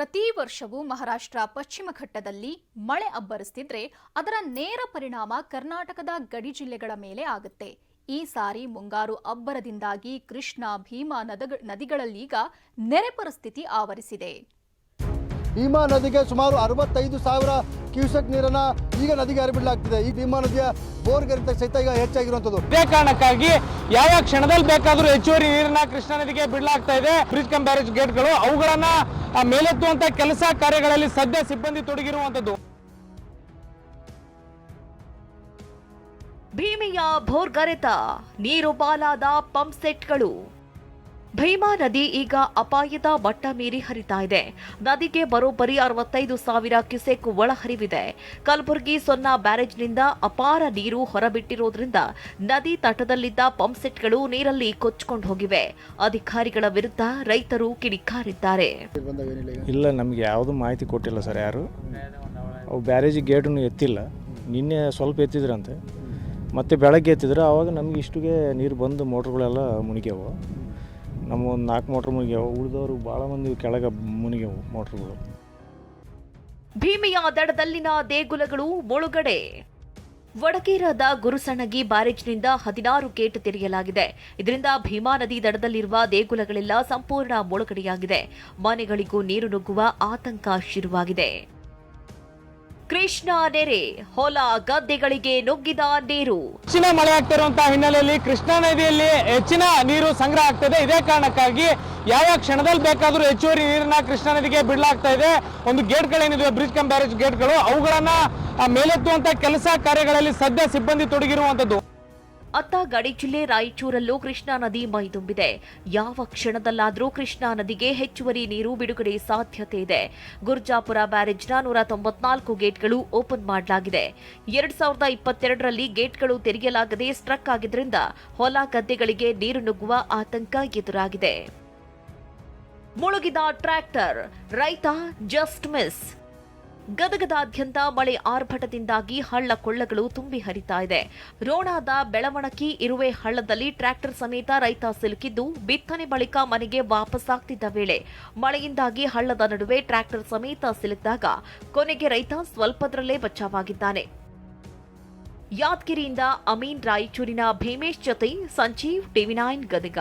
ಪ್ರತಿ ವರ್ಷವೂ ಮಹಾರಾಷ್ಟ್ರ ಪಶ್ಚಿಮ ಘಟ್ಟದಲ್ಲಿ ಮಳೆ ಅಬ್ಬರಿಸ್ತಿದ್ರೆ ಅದರ ನೇರ ಪರಿಣಾಮ ಕರ್ನಾಟಕದ ಗಡಿ ಜಿಲ್ಲೆಗಳ ಮೇಲೆ ಆಗುತ್ತೆ. ಈ ಸಾರಿ ಮುಂಗಾರು ಅಬ್ಬರದಿಂದಾಗಿ ಕೃಷ್ಣ ಭೀಮಾ ನದಿಗಳಲ್ಲಿ ನದಿಗಳಲ್ಲೀಗ ನೆರೆ ಪರಿಸ್ಥಿತಿ ಆವರಿಸಿದೆ. ಭೀಮಾ ನದಿಗೆ ಸುಮಾರು ಅರವತ್ತೈದು ಸಾವಿರ ಕ್ಯೂಸೆಕ್ ನೀರನ್ನ ಈಗ ನದಿಗೆ ಹರಿಬಿಡಲಾಗ್ತಿದೆ. ಈ ಭೀಮಾ ನದಿಯ ಬೋರ್ಗರಿತ ಸಹಿತ ಈಗ ಹೆಚ್ಚಾಗಿರುವಂತದ್ದು ಇದೇ ಕಾರಣಕ್ಕಾಗಿ ಯಾವ ಕ್ಷಣದಲ್ಲಿ ಬೇಕಾದರೂ ಹೆಚ್ಚುವರಿ ನೀರನ್ನ ಕೃಷ್ಣಾ ನದಿಗೆ ಬಿಡಲಾಗ್ತಾ ಇದೆ. ಬ್ರಿಡ್ಜ್ ಕಮ್ ಬ್ಯಾರೇಜ್ ಗೇಟ್ಗಳು ಅವುಗಳನ್ನ ಆ, ಮೇಲೆತ್ತುವಂತ ಕೆಲಸ ಕಾರ್ಯಗಳಲ್ಲಿ ಸದ್ಯ ಸಿಬ್ಬಂದಿ ತೊಡಗಿರುವಂತದ್ದು ಭೀಮಿಯ ಭೋರ್ಗರೆತ ನೀರು ಪಾಲಾದ ಪಂಪ್ ಸೆಟ್ಗಳು. ಭೀಮಾ ನದಿ ಈಗ ಅಪಾಯದ ಮಟ್ಟ ಮೀರಿ ಹರಿತಾ ಇದೆ. ನದಿಗೆ ಬರೋಬ್ಬರಿ ಅರವತ್ತೈದು ಸಾವಿರ ಕ್ಯುಸೆಕ್ ಒಳಹರಿವಿದೆ. ಕಲಬುರಗಿ ಸೊನ್ನ ಬ್ಯಾರೇಜ್ನಿಂದ ಅಪಾರ ನೀರು ಹೊರಬಿಟ್ಟಿರೋದ್ರಿಂದ ನದಿ ತಟದಲ್ಲಿದ್ದ ಪಂಪ್ ಸೆಟ್ಗಳು ನೀರಲ್ಲಿ ಕೊಚ್ಚಿಕೊಂಡು ಹೋಗಿವೆ. ಅಧಿಕಾರಿಗಳ ವಿರುದ್ಧ ರೈತರು ಕಿಡಿಕಾರಿದ್ದಾರೆ. ಇಲ್ಲ, ನಮಗೆ ಯಾವುದು ಮಾಹಿತಿ ಕೊಟ್ಟಿಲ್ಲ ಸರ್ ಯಾರು. ಅವು ಬ್ಯಾರೇಜ್ ಗೇಟನ್ನು ಎತ್ತಿಲ್ಲ. ನಿನ್ನೆ ಸ್ವಲ್ಪ ಎತ್ತಿದ್ರಂತೆ. ಮತ್ತೆ ಬೆಳಗ್ಗೆ ಎತ್ತಿದ್ರೆ, ಅವಾಗ ನಮ್ಗೆ ಇಷ್ಟಿಗೆ ನೀರು ಬಂದು ಮೋಟ್ರ್ಗಳೆಲ್ಲ ಮುನಿಗ್ಯಾವು ನಮ್ಮ ಒಂದು ನಾಲ್ಕು ಮೋಟ್ರ್ ಮುನಿಗ್ಯಾವು ಉಳಿದವರು ಭಾಳ ಮಂದಿ ಕೆಳಗೆ ಮುನಿಗ್ಯಾವು ಮೋಟ್ರ್ಗಳು. ಭೀಮಿಯ ದಡದಲ್ಲಿನ ದೇಗುಲಗಳು ಮುಳುಗಡೆ. ವಡಕೇರಾದ ಗುರುಸಣಗಿ ಬ್ಯಾರೇಜ್ನಿಂದ ಹದಿನಾರು ಗೇಟ್ ತೆರೆಯಲಾಗಿದೆ. ಇದರಿಂದ ಭೀಮಾ ನದಿ ದಡದಲ್ಲಿರುವ ದೇಗುಲಗಳೆಲ್ಲ ಸಂಪೂರ್ಣ ಮುಳುಗಡೆಯಾಗಿದೆ. ಮನೆಗಳಿಗೂ ನೀರು ನುಗ್ಗುವ ಆತಂಕ ಶುರುವಾಗಿದೆ. ಕೃಷ್ಣ ನೆರೆ, ಹೊಲ ಗದ್ದೆಗಳಿಗೆ ನುಗ್ಗಿದ ನೀರು. ಹೆಚ್ಚಿನ ಮಳೆ ಆಗ್ತಿರುವಂತಹ ಹಿನ್ನೆಲೆಯಲ್ಲಿ ಕೃಷ್ಣಾ ನದಿಯಲ್ಲಿ ಹೆಚ್ಚಿನ ನೀರು ಸಂಗ್ರಹ ಆಗ್ತದೆ. ಇದೇ ಕಾರಣಕ್ಕಾಗಿ ಯಾವ ಕ್ಷಣದಲ್ಲಿ ಬೇಕಾದರೂ ಹೆಚ್ಚುವರಿ ನೀರನ್ನ ಕೃಷ್ಣಾ ನದಿಗೆ ಬಿಡಲಾಗ್ತಾ ಇದೆ. ಒಂದು ಗೇಟ್ಗಳೇನಿದೆ ಬ್ರಿಡ್ಜ್ ಕಮ್ ಬ್ಯಾರೇಜ್ ಗೇಟ್ಗಳು ಅವುಗಳನ್ನ ಮೇಲೆತ್ತುವಂತ ಕೆಲಸ ಕಾರ್ಯಗಳಲ್ಲಿ ಸದ್ಯ ಸಿಬ್ಬಂದಿ ತೊಡಗಿರುವಂತದ್ದು. ಅತ್ತ ಗಡಿ ಜಿಲ್ಲೆ ರಾಯಚೂರಲ್ಲೂ ಕೃಷ್ಣಾ ನದಿ ಮೈದುಂಬಿದೆ ಯಾವ ಕ್ಷಣದಲ್ಲಾದರೂ ಕೃಷ್ಣಾ ನದಿಗೆ ಹೆಚ್ಚುವರಿ ನೀರು ಬಿಡುಗಡೆ ಸಾಧ್ಯತೆ ಇದೆ. ಗುರ್ಜಾಪುರ ಬ್ಯಾರೇಜ್ನ ನೂರ ತೊಂಬತ್ನಾಲ್ಕು ಗೇಟ್ಗಳು ಓಪನ್ ಮಾಡಲಾಗಿದೆ. ಎರಡ್ ಸಾವಿರದ ಇಪ್ಪತ್ತೆರಡರಲ್ಲಿ ಗೇಟ್ಗಳು ತೆರೆಯಲಾಗದೆ ಸ್ಟ್ರಕ್ ಆಗಿದ್ದರಿಂದ ಹೊಲ ಗದ್ದೆಗಳಿಗೆ ನೀರು ನುಗ್ಗುವ ಆತಂಕ ಎದುರಾಗಿದೆ. ಮುಳುಗಿದ ಟ್ರ್ಯಾಕ್ಟರ್, ರೈತ ಜಸ್ಟ್ ಮಿಸ್. ಗದಗದಾದ್ಯಂತ ಮಳೆ ಆರ್ಭಟದಿಂದಾಗಿ ಹಳ್ಳ ಕೊಳ್ಳಗಳು ತುಂಬಿ ಹರಿತಾ ಇದೆ. ರೋಣಾದ ಬೆಳವಣಕಿ ಇರುವೆ ಹಳ್ಳದಲ್ಲಿ ಟ್ರ್ಯಾಕ್ಟರ್ ಸಮೇತ ರೈತ ಸಿಲುಕಿದ್ದು, ಬಿತ್ತನೆ ಬಳಿಕ ಮನೆಗೆ ವಾಪಸ್ಸಾಗ್ತಿದ್ದ ವೇಳೆ ಮಳೆಯಿಂದಾಗಿ ಹಳ್ಳದ ನಡುವೆ ಟ್ರ್ಯಾಕ್ಟರ್ ಸಮೇತ ಸಿಲುಕಿದಾಗ ಕೊನೆಗೆ ರೈತ ಸ್ವಲ್ಪದರಲ್ಲೇ ಬಚಾವಾಗಿದ್ದಾನೆ. ಯಾದಗಿರಿಯಿಂದ ಅಮೀನ್ ರಾಯಚೂರಿನ ಭೀಮೇಶ್ ಜೊತೆ ಸಂಜೀವ್ ಟಿವಿ ನೈನ್ ಗದಗ.